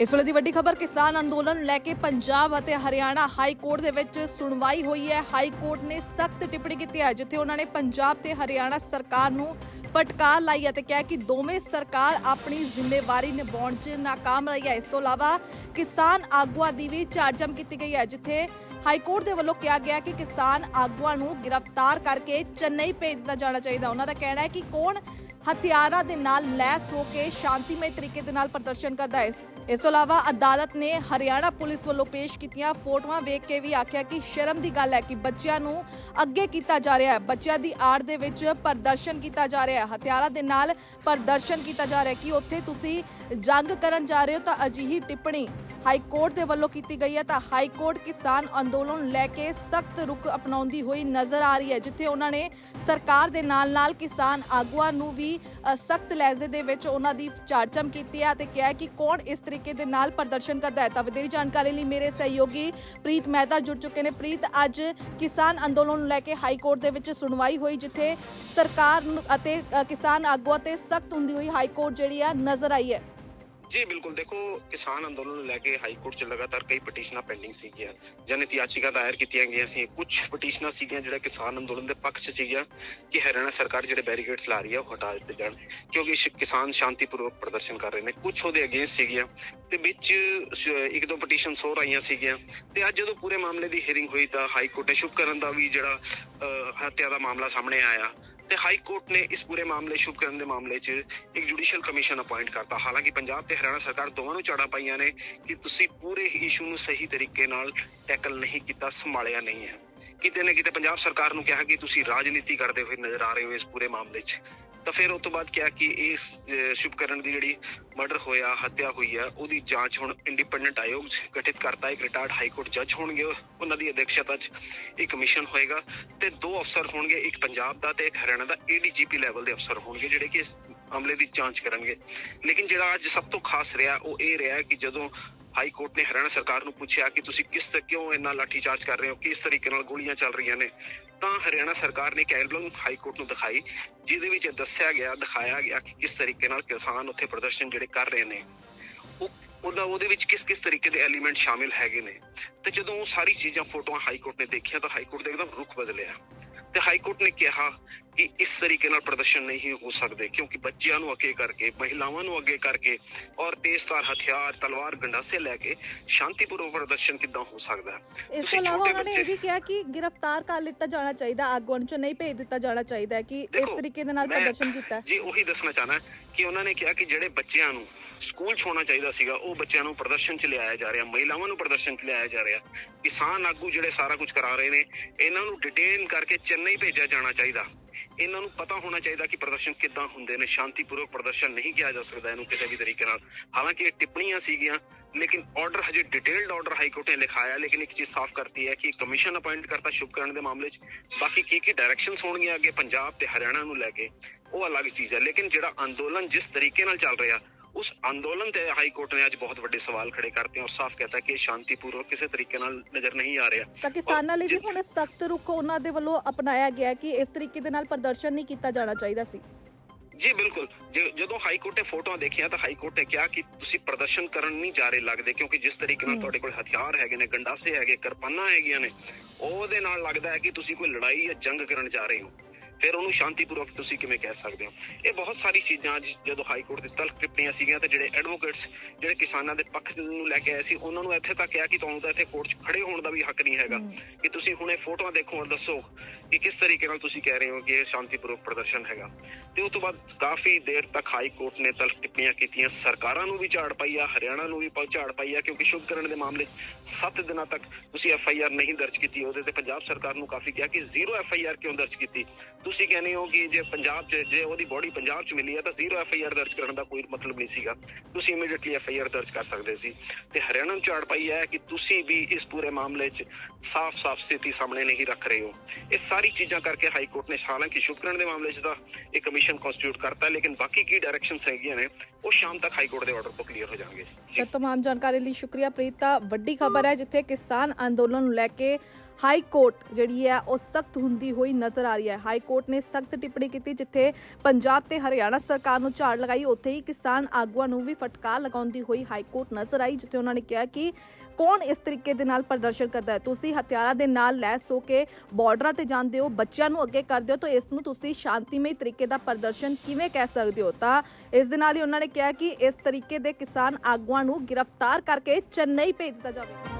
ਇਸ ਵੇਲੇ ਦੀ ਵੱਡੀ ਖਬਰ, ਕਿਸਾਨ ਅੰਦੋਲਨ ਲੈ ਕੇ ਪੰਜਾਬ ਅਤੇ ਹਰਿਆਣਾ ਹਾਈ ਕੋਰਟ ਦੇ ਵਿੱਚ ਸੁਣਵਾਈ ਹੋਈ ਹੈ। ਹਾਈ ਕੋਰਟ ਨੇ ਸਖਤ ਟਿੱਪਣੀ ਕੀਤੀ ਹੈ, ਜਿੱਥੇ ਉਹਨਾਂ ਨੇ ਪੰਜਾਬ ਤੇ ਹਰਿਆਣਾ ਸਰਕਾਰ ਨੂੰ ਫਟਕਾਰ ਲਾਈ ਹੈ ਤੇ ਕਿਹਾ ਕਿ ਦੋਵੇਂ ਸਰਕਾਰ ਆਪਣੀ ਜ਼ਿੰਮੇਵਾਰੀ ਨਿਭਾਉਣ 'ਚ ਨਾਕਾਮ ਰਹੀ ਹੈ। ਇਸ ਤੋਂ ਇਲਾਵਾ ਕਿਸਾਨ ਆਗੂਆਂ ਦੀ ਵੀ ਝਾੜਜਮ ਕੀਤੀ ਗਈ ਹੈ, ਜਿੱਥੇ ਹਾਈ ਕੋਰਟ ਦੇ ਵੱਲੋਂ ਕਿਹਾ ਗਿਆ ਕਿ ਕਿਸਾਨ ਆਗੂਆਂ ਨੂੰ ਗ੍ਰਿਫਤਾਰ ਕਰਕੇ ਚੇਨਈ ਭੇਜ ਦਿੱਤਾ ਜਾਣਾ ਚਾਹੀਦਾ। ਉਹਨਾਂ ਦਾ ਕਹਿਣਾ ਹੈ ਕਿ ਕੌਣ ਹਥਿਆਰਾਂ ਦੇ ਨਾਲ ਲੈਸ ਹੋ ਕੇ ਸ਼ਾਂਤੀਮਈ ਤਰੀਕੇ ਦੇ ਨਾਲ ਪ੍ਰਦਰਸ਼ਨ ਕਰਦਾ ਹੈ। ਇਸ ਤੋਂ ਇਲਾਵਾ ਅਦਾਲਤ ਨੇ ਹਰਿਆਣਾ ਪੁਲਿਸ ਵੱਲੋਂ ਪੇਸ਼ ਕੀਤੀਆਂ ਫੋਟੋਆਂ ਵੇਖ ਕੇ ਵੀ ਆਖਿਆ ਕਿ ਸ਼ਰਮ ਦੀ ਗੱਲ ਹੈ ਕਿ ਬੱਚਿਆਂ ਨੂੰ ਅੱਗੇ ਕੀਤਾ ਜਾ ਰਿਹਾ ਹੈ। ਬੱਚਿਆਂ ਦੀ ਆੜ ਦੇ ਵਿੱਚ ਪ੍ਰਦਰਸ਼ਨ ਕੀਤਾ ਜਾ ਰਿਹਾ ਹੈ। ਹਥਿਆਰਾਂ ਦੇ ਨਾਲ ਪ੍ਰਦਰਸ਼ਨ ਕੀਤਾ ਜਾ ਰਿਹਾ ਕਿ ਉੱਥੇ ਤੁਸੀਂ ਜੰਗ ਕਰਨ ਜਾ ਰਹੇ ਹੋ ਤਾਂ ਅਜਿਹੀ ਟਿੱਪਣੀ ਹਾਈ ਕੋਰਟ ਦੇ ਵੱਲੋਂ ਕੀਤੀ ਗਈ ਹੈ ਤਾਂ ਹਾਈ ਕੋਰਟ ਕਿਸਾਨ ਅੰਦੋਲਨ ਨੂੰ ਲੈ ਕੇ ਸਖਤ ਰੁਖ ਅਪਣਾਉਂਦੀ ਹੋਈ ਨਜ਼ਰ ਆ ਰਹੀ ਹੈ, ਜਿੱਥੇ ਉਹਨਾਂ ਨੇ ਸਰਕਾਰ ਦੇ ਨਾਲ-ਨਾਲ ਕਿਸਾਨ ਆਗੂਆਂ ਨੂੰ ਵੀ ਸਖਤ ਲਹਿਜ਼ੇ ਦੇ ਵਿੱਚ ਉਹਨਾਂ ਦੀ ਚਾਰਚਮ ਕੀਤੀ ਹੈ ਤੇ ਕਿਹਾ ਕਿ ਕੌਣ ਇਸ ਤਰੀਕੇ ਦੇ ਨਾਲ ਪ੍ਰਦਰਸ਼ਨ ਕਰਦਾ ਹੈ। ਤਾਂ ਵਧੇਰੀ ਜਾਣਕਾਰੀ ਲਈ ਮੇਰੇ ਸਹਿਯੋਗੀ ਪ੍ਰੀਤ ਮਹਿਤਾ ਜੁੜ ਚੁੱਕੇ ਨੇ। ਪ੍ਰੀਤ, ਅੱਜ ਕਿਸਾਨ ਅੰਦੋਲਨ ਨੂੰ ਲੈ ਕੇ ਹਾਈ ਕੋਰਟ ਦੇ ਵਿੱਚ ਸੁਣਵਾਈ ਹੋਈ, ਜਿੱਥੇ ਸਰਕਾਰ ਅਤੇ ਕਿਸਾਨ ਆਗੂਆਂ ਤੇ ਸਖਤ ਹੁੰਦੀ ਹੋਈ ਹਾਈ ਕੋਰਟ ਜਿਹੜੀ ਆ ਨਜ਼ਰ ਆਈ ਹੈ। ਜੀ, ਬਿਲਕੁਲ। ਦੇਖੋ, ਕਿਸਾਨ ਅੰਦੋਲਨ ਨੂੰ ਲੈ ਕੇ ਹਾਈ ਕੋਰਟ 'ਚ ਲਗਾਤਾਰ ਕਈ ਪਟੀਸ਼ਨਾਂ ਪੈਂਡਿੰਗ ਸੀਗੀਆਂ। ਜਨਿਤ ਯਾਚੀਆਂ ਦਾਇਰ ਕੀਤੀਆਂ ਗਈਆਂ ਸੀ। ਕੁਝ ਪਟੀਸ਼ਨਾਂ ਸੀਗੀਆਂ ਜਿਹੜਾ ਕਿਸਾਨ ਅੰਦੋਲਨ ਦੇ ਪੱਖ 'ਚ ਸੀਗੀਆਂ ਕਿ ਹਰਿਆਣਾ ਸਰਕਾਰ ਜਿਹੜੇ ਬੈਰੀਕੇਡਸ ਲਾ ਰਹੀ ਹੈ ਉਹ ਹਟਾ ਦਿੱਤੇ ਜਾਣ। ਕਿਉਂਕਿ ਕਿਸਾਨ ਸ਼ਾਂਤੀਪੂਰਵਕ ਪ੍ਰਦਰਸ਼ਨ ਕਰ ਰਹੇ ਨੇ। ਕੁਝ ਉਹਦੇ ਅਗੇਂਸਟ ਸੀਗੀਆਂ ਤੇ ਵਿੱਚ ਇੱਕ ਦੋ ਪਟੀਸ਼ਨਸ ਹੋਰ ਆਈਆਂ ਸੀਗੀਆਂ। ਤੇ ਅੱਜ ਜਦੋਂ ਪੂਰੇ ਮਾਮਲੇ ਦੀ ਹੀਅਰਿੰਗ ਹੋਈ ਤਾਂ ਹਾਈ ਕੋਰਟ ਨੇ ਸ਼ੁਭਕਰਨ ਦਾ ਵੀ ਜਿਹੜਾ ਹੱਤਿਆ ਦਾ ਮਾਮਲਾ ਸਾਹਮਣੇ ਆਇਆ। ਤੇ ਹਾਈ ਕੋਰਟ ਨੇ ਇਸ ਪੂਰੇ ਮਾਮਲੇ ਸ਼ੁਭਕਰਨ ਦੇ ਮਾਮਲੇ 'ਚ ਇੱਕ ਜੁਡੀਸ਼ੀਅਲ ਕਮਿਸ਼ਨ ਅਪਾਇੰਟ ਕਰਤਾ। ਹਾਲਾਂਕਿ ਪੰਜਾਬ ਤੇ ਹਰਿਆਣਾ ਸਰਕਾਰ ਦੋਵਾਂ ਨੂੰ ਝਾੜਾਂ ਪਾਈਆਂ ਨੇ ਕਿ ਤੁਸੀਂ ਪੂਰੇ ਇਸ਼ੂ ਨੂੰ ਸਹੀ ਤਰੀਕੇ ਨਾਲ ਟੈਕਲ ਨਹੀਂ ਕੀਤਾ, ਸੰਭਾਲਿਆ ਨਹੀਂ ਹੈ। ਕਿਤੇ ਨਾ ਕਿਤੇ ਪੰਜਾਬ ਸਰਕਾਰ ਨੂੰ ਕਿਹਾ ਕਿ ਤੁਸੀਂ ਰਾਜਨੀਤੀ ਕਰਦੇ ਹੋਏ ਨਜ਼ਰ ਆ ਰਹੇ ਹੋ ਇਸ ਪੂਰੇ ਮਾਮਲੇ 'ਚ। ਤਾਂ ਫਿਰ ਉਸ ਤੋਂ ਬਾਅਦ ਕਿਹਾ ਕਿ ਇਸ ਸ਼ੁਭਕਰਨ ਦੀ ਜਿਹੜੀ ਮਰਡਰ ਹੋਇਆ, ਹੱਤਿਆ ਹੋਈ ਹੈ ਉਹਦੀ ਜਾਂਚ ਹੁਣ ਇੰਡੀਪੈਂਡੈਂਟ ਆਯੋਗ ਗਠਿਤ ਕਰਤਾ, ਇੱਕ ਰਿਟਾਇਰਡ ਹਾਈ ਕੋਰਟ ਜੱਜ ਹੋਣਗੇ, ਉਹਨਾਂ ਦੀ ਅਧਿਕਸ਼ਤਾ 'ਚ ਇੱਕ ਕਮਿਸ਼ਨ ਹੋਏਗਾ। ਤੇ ਦੋ ਅਫਸਰ ਹੋਣਗੇ, ਇੱਕ ਪੰਜਾਬ ਦਾ ਤੇ ਇੱਕ ਹਰਿਆਣਾ ਦਾ ਏਡੀਜੀਪੀ ਲੈਵਲ ਦੇ ਅਫਸਰ ਹੋਣਗੇ, ਜਿਹੜੇ ਕਿ ਇਸ ਮਾਮਲੇ ਦੀ ਜਾਂਚ ਕਰਨਗੇ। ਲੇਕਿਨ ਜਿਹੜਾ ਅੱਜ ਸਭ ਤੋਂ ਖਾਸ ਰਿਹਾ, ਉਹ ਇਹ ਰਿਹਾ ਕਿ ਜਦੋਂ ਹਾਈ ਕੋਰਟ ਨੇ ਹਰਿਆਣਾ ਸਰਕਾਰ ਨੂੰ ਪੁੱਛਿਆ ਕਿ ਤੁਸੀਂ ਕਿਸ ਤਰ੍ਹਾਂ ਕਿਉਂ ਇੰਨਾ ਲਾਠੀਚਾਰਜ ਕਰ ਰਹੇ ਹੋ? ਕਿਸ ਤਰੀਕੇ ਨਾਲ ਗੋਲੀਆਂ ਚੱਲ ਰਹੀਆਂ ਨੇ? ਤਾਂ ਹਰਿਆਣਾ ਸਰਕਾਰ ਨੇ ਕੈਲਬਲਮ ਹਾਈ ਕੋਰਟ ਨੂੰ ਦਿਖਾਈ, ਜਿਹਦੇ ਵਿੱਚ ਦੱਸਿਆ ਗਿਆ, ਦਿਖਾਇਆ ਗਿਆ ਕਿ ਕਿਸ ਤਰੀਕੇ ਨਾਲ ਕਿਸਾਨ ਉੱਥੇ ਪ੍ਰਦਰਸ਼ਨ ਜਿਹੜੇ ਕਰ ਰਹੇ ਨੇ, ਉਹ ਉਹਦਾ ਉਹਦੇ ਵਿੱਚ ਕਿਸ ਕਿਸ ਤਰੀਕੇ ਦੇ ਐਲੀਮੈਂਟ ਸ਼ਾਮਿਲ ਹੈਗੇ ਨੇ? ਤੇ ਜਦੋਂ ਉਹ ਸਾਰੀ ਚੀਜ਼ਾਂ, ਫੋਟੋਆਂ ਹਾਈ ਕੋਰਟ ਨੇ ਦੇਖੀਆਂ, ਤਾਂ ਹਾਈ ਕੋਰਟ ਦਾ ਇੱਕਦਮ ਰੁਖ ਬਦਲਿਆ। ਤੇ ਹਾਈ ਕੋਰਟ ਨੇ ਕਿਹਾ ਕਿ ਇਸ ਤਰੀਕੇ ਨਾਲ ਪ੍ਰਦਰਸ਼ਨ ਨਹੀਂ ਹੋ ਸਕਦੇ ਕਿਉਂਕਿ ਬੱਚਿਆਂ ਨੂੰ ਅੱਗੇ ਕਰਕੇ ਮਹਿਲਾਵਾਂ ਨੂੰ ਅੱਗੇ ਕਰਕੇ ਔਰ ਤੇਜ਼ਧਾਰ ਹਥਿਆਰ ਤਲਵਾਰ ਗੰਡਾਸੇ ਲੈ ਕੇ ਸ਼ਾਂਤੀਪੂਰਵਕ ਪ੍ਰਦਰਸ਼ਨ ਕਿੱਦਾਂ ਹੋ ਸਕਦਾ ਹੈ? ਇਸ ਤੋਂ ਇਲਾਵਾ ਉਹਨਾਂ ਨੇ ਇਹ ਵੀ ਕਿਹਾ ਕਿ ਗ੍ਰਿਫਤਾਰ ਕਰ ਲਿੱਤਾ ਜਾਣਾ ਚਾਹੀਦਾ ਆਗੂਆਂ ਨੂੰ ਨਹੀਂ ਭੇਜ ਦਿੱਤਾ ਜਾਣਾ ਚਾਹੀਦਾ ਕਿ ਇਸ ਤਰੀਕੇ ਦੇ ਨਾਲ ਪ੍ਰਦਰਸ਼ਨ ਕੀਤਾ। ਜੀ ਉਹੀ ਦੱਸਣਾ ਚਾਹਨਾ ਕਿ ਉਹਨਾਂ ਨੇ ਕਿਹਾ ਕਿ ਜਿਹੜੇ ਬੱਚਿਆਂ ਨੂੰ ਸਕੂਲ ਛੋਣਾ ਚਾਹੀਦਾ ਸੀਗਾ ਉਹ ਬੱਚਿਆਂ ਨੂੰ ਪ੍ਰਦਰਸ਼ਨ 'ਚ ਲਿਆਇਆ ਜਾ ਰਿਹਾ ਮਹਿਲਾਵਾਂ ਨੂੰ ਪ੍ਰਦਰਸ਼ਨ 'ਚ ਲਿਆਇਆ ਜਾ ਰਿਹਾ। ਕਿਸਾਨ ਆਗੂ ਜਿਹੜੇ ਸਾਰਾ ਕੁਝ ਕਰਾ ਰਹੇ ਨੇ ਇਹਨਾਂ ਨੂੰ ਡਿਟੇਨ ਕਰਕੇ ਚੇਨਈ ਭੇਜਿਆ ਜਾਣਾ ਚਾਹੀਦਾ। ਇਹਨਾਂ ਨੂੰ ਪਤਾ ਹੋਣਾ ਚਾਹੀਦਾ ਕਿ ਪ੍ਰਦਰਸ਼ਨ ਕਿੱਦਾਂ ਹੁੰਦੇ ਨੇ। ਸ਼ਾਂਤੀਪੂਰਵਕ ਪ੍ਰਦਰਸ਼ਨ ਨਹੀਂ ਕਿਹਾ ਜਾ ਸਕਦਾ ਇਹਨੂੰ ਕਿਸੇ ਵੀ ਤਰੀਕੇ ਨਾਲ। ਹਾਲਾਂਕਿ ਇਹ ਟਿੱਪਣੀਆਂ ਸੀਗੀਆਂ, ਲੇਕਿਨ ਆਰਡਰ ਹਜੇ ਡਿਟੇਲਡ ਆਰਡਰ ਹਾਈ ਕੋਰਟ ਨੇ ਲਿਖਾਇਆ, ਲੇਕਿਨ ਇੱਕ ਚੀਜ਼ ਸਾਫ਼ ਕਰਤੀ ਹੈ ਕਿ ਕਮਿਸ਼ਨ ਅਪਾਇੰਟ ਕਰਤਾ ਸ਼ੁਭ ਕਰਨ ਦੇ ਮਾਮਲੇ 'ਚ। ਬਾਕੀ ਕੀ ਕੀ ਡਾਇਰੈਕਸ਼ਨਸ ਹੋਣਗੀਆਂ ਅੱਗੇ ਪੰਜਾਬ ਤੇ ਹਰਿਆਣਾ ਨੂੰ ਲੈ ਕੇ, ਉਹ ਅਲੱਗ ਚੀਜ਼ ਹੈ। ਲੇਕਿਨ ਜਿਹੜਾ ਅੰਦੋਲਨ ਜਿਸ ਤਰੀਕੇ ਨਾਲ ਚੱਲ ਰਿਹਾ ਉਸ ਅੰਦੋਲਨ ਤੇ ਹਾਈ ਕੋਰਟ ਨੇ ਅੱਜ ਬਹੁਤ ਵੱਡੇ ਸਵਾਲ ਖੜੇ ਕਰਤੇ ਔਰ ਸਾਫ਼ ਕਹਤਾ ਕਿ ਸ਼ਾਂਤੀਪੂਰਵਕ ਕਿਸੇ ਤਰੀਕੇ ਨਾਲ ਨਜ਼ਰ ਨਹੀਂ ਆ ਰਿਹਾ। ਤਾਂ ਕਿਸਾਨਾਂ ਲਈ ਵੀ ਹੁਣ ਸਖਤ ਰੁਖ ਉਹਨਾਂ ਦੇ ਵੱਲੋਂ ਅਪਣਾਇਆ ਗਿਆ ਕਿ ਇਸ ਤਰੀਕੇ ਦੇ ਨਾਲ ਪ੍ਰਦਰਸ਼ਨ ਨਹੀਂ ਕੀਤਾ ਜਾਣਾ ਚਾਹੀਦਾ ਸੀ। ਜੀ ਬਿਲਕੁਲ। ਜਦੋਂ ਹਾਈ ਕੋਰਟ ਨੇ ਫੋਟੋਆਂ ਦੇਖੀਆਂ ਤਾਂ ਹਾਈ ਕੋਰਟ ਨੇ ਕਿਹਾ ਕਿ ਤੁਸੀਂ ਪ੍ਰਦਰਸ਼ਨ ਕਰਨ ਨਹੀਂ ਜਾ ਰਹੇ ਲੱਗਦੇ ਕਿਉਂਕਿ ਜਿਸ ਤਰੀਕੇ ਨਾਲ। ਤੁਹਾਡੇ ਕੋਲ ਹਥਿਆਰ ਹੈਗੇ ਨੇ ਗੰਡਾਸੇ ਹੈਗੇ ਕਿਰਪਾਨਾਂ ਹੈਗੀਆਂ ਨੇ ਉਹਦੇ ਨਾਲ ਲੱਗਦਾ ਹੈ ਕਿ ਤੁਸੀਂ ਕੋਈ ਲੜਾਈ ਜਾਂ ਜੰਗ ਕਰਨ ਜਾ ਰਹੇ ਹੋ। ਫਿਰ ਉਹਨੂੰ ਸ਼ਾਂਤੀਪੂਰਵਕ ਤੁਸੀਂ ਕਿਵੇਂ ਕਹਿ ਸਕਦੇ ਹੋ? ਇਹ ਬਹੁਤ ਸਾਰੀ ਚੀਜ਼ਾਂ ਜਦੋਂ ਹਾਈ ਕੋਰਟ ਦੀ ਤਲਖ ਟਿੱਪਣੀਆਂ ਸੀਗੀਆਂ ਤੇ ਜਿਹੜੇ ਐਡਵੋਕੇਟਸ ਜਿਹੜੇ ਕਿਸਾਨਾਂ ਦੇ ਪੱਖ ਨੂੰ ਲੈ ਕੇ ਆਏ ਸੀ ਉਹਨਾਂ ਨੂੰ ਇੱਥੇ ਤੱਕ ਕਿਹਾ ਕਿ ਤੁਹਾਨੂੰ ਤਾਂ ਇੱਥੇ ਕੋਰਟ 'ਚ ਖੜੇ ਹੋਣ ਦਾ ਵੀ ਹੱਕ ਨਹੀਂ ਹੈਗਾ। ਕਿ ਤੁਸੀਂ ਹੁਣ ਫੋਟੋਆਂ ਦੇਖੋ ਔਰ ਦੱਸੋ ਕਿ ਕਿਸ ਤਰੀਕੇ ਨਾਲ ਤੁਸੀਂ ਕਹਿ ਰਹੇ ਹੋ ਕਿ ਇਹ ਸ਼ਾਂਤੀਪੂਰਵਕ ਪ੍ਰਦਰਸ਼ਨ ਹੈਗਾ। ਤੇ ਉਸ ਤੋਂ ਬਾਅਦ ਕਾਫੀ ਦੇਰ ਤੱਕ ਹਾਈ ਕੋਰਟ ਨੇ ਤਲਖ ਟਿੱਪਣੀਆਂ ਕੀਤੀਆਂ, ਸਰਕਾਰਾਂ ਨੂੰ ਵੀ ਝਾੜ ਪਾਈ ਆ, ਹਰਿਆਣਾ ਨੂੰ ਵੀ ਝਾੜ ਪਾਈ ਆ, ਕਿਉਂਕਿ ਸ਼ੁਭਕਰਨ ਦੇ ਮਾਮਲੇ 7 ਦਿਨਾਂ ਤੱਕ ਤੁਸੀਂ ਐਫ ਆਈ ਆਰ ਨਹੀਂ ਦਰਜ ਕੀਤੀ। ਉਹਦੇ ਤੇ ਪੰਜਾਬ ਸਰਕਾਰ ਨੂੰ ਕਾਫੀ ਕਿਹਾ ਕਿ ਜ਼ੀਰੋ ਐਫ ਆਈ ਆਰ ਕਿਉਂ ਦਰਜ ਕੀਤੀ? ਤੁਸੀਂ ਕਹਿੰਦੇ ਹੋ ਕਿ ਜੇ ਪੰਜਾਬ 'ਚ ਜੇ ਉਹਦੀ ਬੋਡੀ ਪੰਜਾਬ 'ਚ ਮਿਲੀ ਆ, ਤਾਂ ਜ਼ੀਰੋ ਐਫ ਆਈ ਆਰ ਦਰਜ ਕਰਨ ਦਾ ਕੋਈ ਮਤਲਬ ਨਹੀਂ ਸੀਗਾ। ਤੁਸੀਂ ਇਮੀਡੀਏਟਲੀ ਐਫ ਆਈ ਆਰ ਦਰਜ ਕਰ ਸਕਦੇ ਸੀ। ਤੇ ਹਰਿਆਣਾ ਨੂੰ ਝਾੜ ਪਾਈ ਹੈ ਕਿ ਤੁਸੀਂ ਵੀ ਇਸ ਪੂਰੇ ਮਾਮਲੇ 'ਚ ਸਾਫ਼-ਸਾਫ਼ ਸਥਿਤੀ ਸਾਹਮਣੇ ਨਹੀਂ ਰੱਖ ਰਹੇ ਹੋ। ਇਹ ਸਾਰੀ ਚੀਜ਼ਾਂ ਕਰਕੇ ਹਾਈ ਕੋਰਟ ਨੇ, ਹਾਲਾਂਕਿ ਸ਼ੁਭਕਰਨ ਦੇ ਮਾਮਲੇ 'ਚ ਤਾਂ ਇਹ ਕਮਿਸ਼ਨ ਕਨਸਟੀਟਿਊਟ ਕਰਤਾ, ਲੇਕਿਨ ਬਾਕੀ ਕੀ ਡਾਇਰੈਕਸ਼ਨਸ ਹੈਗੀਆਂ ਨੇ, ਉਹ ਸ਼ਾਮ ਤੱਕ ਹਾਈ ਕੋਰਟ ਦੇ ਆਰਡਰ ਤੋਂ ਕਲੀਅਰ ਹੋ ਜਾਣਗੇ ਜੀ। ਤਾਂ ਤਮਾਮ ਜਾਣਕਾਰੀ ਲਈ ਸ਼ੁਕਰੀਆ ਪ੍ਰੀਤਾ। ਵੱਡੀ ਖਬਰ ਹੈ ਜਿੱਥੇ ਕਿਸਾਨ ਅੰਦੋਲਨ ਨੂੰ ਲੈ ਕੇ ਹਾਈ ਕੋਰਟ ਜਿਹੜੀ ਹੈ, ਉਹ ਸਖਤ ਹੁੰਦੀ ਹੋਈ ਨਜ਼ਰ ਆ ਰਹੀ ਹੈ। ਹਾਈ ਕੋਰਟ ਨੇ ਸਖਤ ਟਿੱਪਣੀ ਕੀਤੀ ਜਿੱਥੇ ਪੰਜਾਬ ਤੇ ਹਰਿਆਣਾ ਸਰਕਾਰ ਨੂੰ ਝਾੜ ਲਗਾਈ। ਉੱਥੇ ਹੀ ਕਿਸਾਨ ਆਗੂਆਂ ਨੂੰ ਵੀ ਫਟਕਾਰ ਲਗਾਉਂਦੀ ਹੋਈ ਹਾਈ ਕੋਰਟ ਨਜ਼ਰ ਆਈ, ਜਿੱਥੇ ਉਹਨਾਂ ਨੇ ਕਿਹਾ ਕਿ ਕੌਣ ਇਸ ਤਰੀਕੇ ਦੇ ਨਾਲ ਪ੍ਰਦਰਸ਼ਨ ਕਰਦਾ ਹੈ? ਤੁਸੀਂ ਹਥਿਆਰਾਂ ਦੇ ਨਾਲ ਲੈਸ ਹੋ ਕੇ ਬਾਰਡਰਾਂ ਤੇ ਜਾਂਦੇ ਹੋ, ਬੱਚਿਆਂ ਨੂੰ ਅੱਗੇ ਕਰਦੇ ਹੋ, ਤਾਂ ਇਸ ਨੂੰ ਤੁਸੀਂ ਸ਼ਾਂਤੀਮਈ ਤਰੀਕੇ ਦਾ ਪ੍ਰਦਰਸ਼ਨ ਕਿਵੇਂ ਕਹਿ ਸਕਦੇ ਹੋ? ਤਾਂ ਇਸ ਦੇ ਨਾਲ ਹੀ ਉਹਨਾਂ ਨੇ ਕਿਹਾ ਕਿ ਇਸ ਤਰੀਕੇ ਦੇ ਕਿਸਾਨ ਆਗੂਆਂ ਨੂੰ ਗ੍ਰਿਫਤਾਰ ਕਰਕੇ ਚੇਨਈ ਭੇਜ ਦਿੱਤਾ ਜਾਵੇ